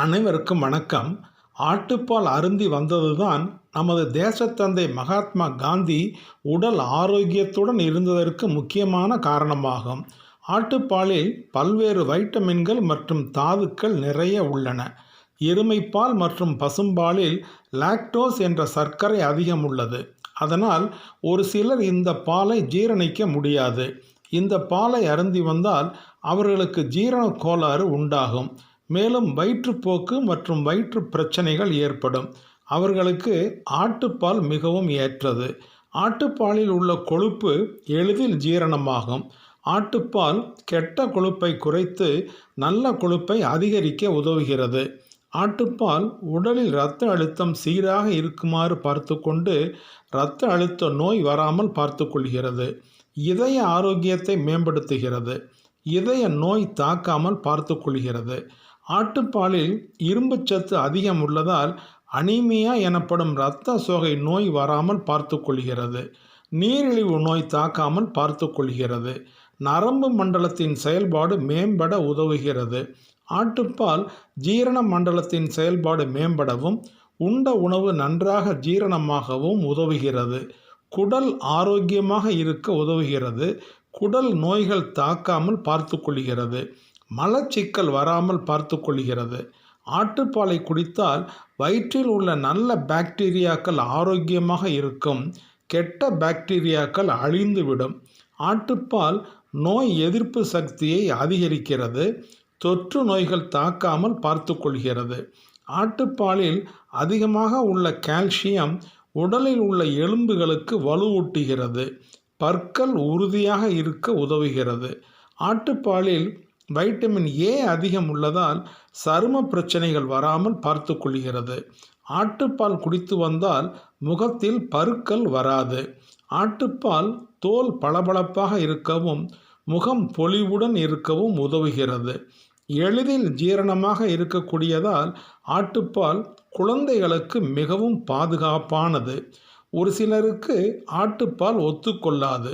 அனைவருக்கும் வணக்கம். ஆட்டுப்பால் அருந்தி வந்ததுதான் நமது தேசத்தந்தை மகாத்மா காந்தி உடல் ஆரோக்கியத்துடன் இருந்ததற்கு முக்கியமான காரணமாகும். ஆட்டுப்பாலில் பல்வேறு வைட்டமின்கள் மற்றும் தாதுக்கள் நிறைய உள்ளன. எருமைப்பால் மற்றும் பசும்பாலில் லாக்டோஸ் என்ற சர்க்கரை அதிகம் உள்ளது. அதனால் ஒரு சிலர் இந்த பாலை ஜீரணிக்க முடியாது. இந்த பாலை அருந்தி வந்தால் அவர்களுக்கு ஜீரண கோளாறு உண்டாகும். மேலும் வயிற்றுப்போக்கு மற்றும் வயிற்று பிரச்சனைகள் ஏற்படும். அவர்களுக்கு ஆட்டுப்பால் மிகவும் ஏற்றது. ஆட்டுப்பாலில் உள்ள கொழுப்பு எளிதில் ஜீரணமாகும். ஆட்டுப்பால் கெட்ட கொழுப்பை குறைத்து நல்ல கொழுப்பை அதிகரிக்க உதவுகிறது. ஆட்டுப்பால் உடலில் இரத்த அழுத்தம் சீராக இருக்குமாறு பார்த்து கொண்டு இரத்த அழுத்த நோய் வராமல் பார்த்துக்கொள்கிறது. இதய ஆரோக்கியத்தை மேம்படுத்துகிறது. இதய நோய் தாக்காமல் பார்த்துக்கொள்கிறது. ஆட்டுப்பாலில் இரும்புச்சத்து அதிகம் உள்ளதால் அனீமியா எனப்படும் இரத்த சோகை நோய் வராமல் பார்த்துக்கொள்கிறது. நீரிழிவு நோய் தாக்காமல் பார்த்துக்கொள்கிறது. நரம்பு மண்டலத்தின் செயல்பாடு மேம்பட உதவுகிறது. ஆட்டுப்பால் ஜீரண மண்டலத்தின் செயல்பாடு மேம்படவும் உண்ட உணவு நன்றாக ஜீரணமாகவும் உதவுகிறது. குடல் ஆரோக்கியமாக இருக்க உதவுகிறது. குடல் நோய்கள் தாக்காமல் பார்த்துக்கொள்கிறது. மலச்சிக்கல் வராமல் பார்த்துக்கொள்கிறது ஆட்டுப்பாலை குடித்தால் வயிற்றில் உள்ள நல்ல பாக்டீரியாக்கள் ஆரோக்கியமாக இருக்கும். கெட்ட பாக்டீரியாக்கள் அழிந்துவிடும். ஆட்டுப்பால் நோய் எதிர்ப்பு சக்தியை அதிகரிக்கிறது. தொற்று நோய்கள் தாக்காமல் பார்த்துக்கொள்கிறது ஆட்டுப்பாலில் அதிகமாக உள்ள கால்சியம் உடலில் உள்ள எலும்புகளுக்கு வலுவூட்டுகிறது. பற்கள் உறுதியாக இருக்க உதவுகிறது. ஆட்டுப்பாலில் வைட்டமின் ஏ அதிகம் உள்ளதால் சரும பிரச்சனைகள் வராமல் பார்த்து கொள்கிறது. ஆட்டுப்பால் குடித்து வந்தால் முகத்தில் பருக்கள் வராது. ஆட்டுப்பால் தோல் பளபளப்பாக இருக்கவும் முகம் பொலிவுடன் இருக்கவும் உதவுகிறது. எளிதில் ஜீரணமாக இருக்கக்கூடியதால் ஆட்டுப்பால் குழந்தைகளுக்கு மிகவும் பாதுகாப்பானது. ஒரு சிலருக்கு ஆட்டுப்பால் ஒத்துக்கொள்ளாது.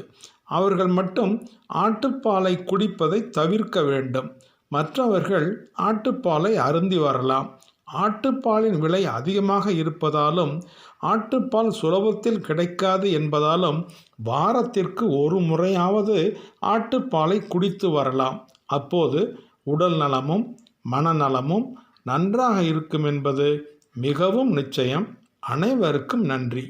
அவர்கள் மட்டும் ஆட்டுப்பாலை குடிப்பதை தவிர்க்க வேண்டும். மற்றவர்கள் ஆட்டுப்பாலை அருந்தி வரலாம். ஆட்டுப்பாலின் விலை அதிகமாக இருப்பதாலும் ஆட்டுப்பால் சுலபத்தில் கிடைக்காது என்பதாலும் வாரத்திற்கு ஒரு முறையாவது ஆட்டுப்பாலை குடித்து வரலாம். அப்போது உடல் நலமும் மனநலமும் நன்றாக இருக்கும் என்பது மிகவும் நிச்சயம். அனைவருக்கும் நன்றி.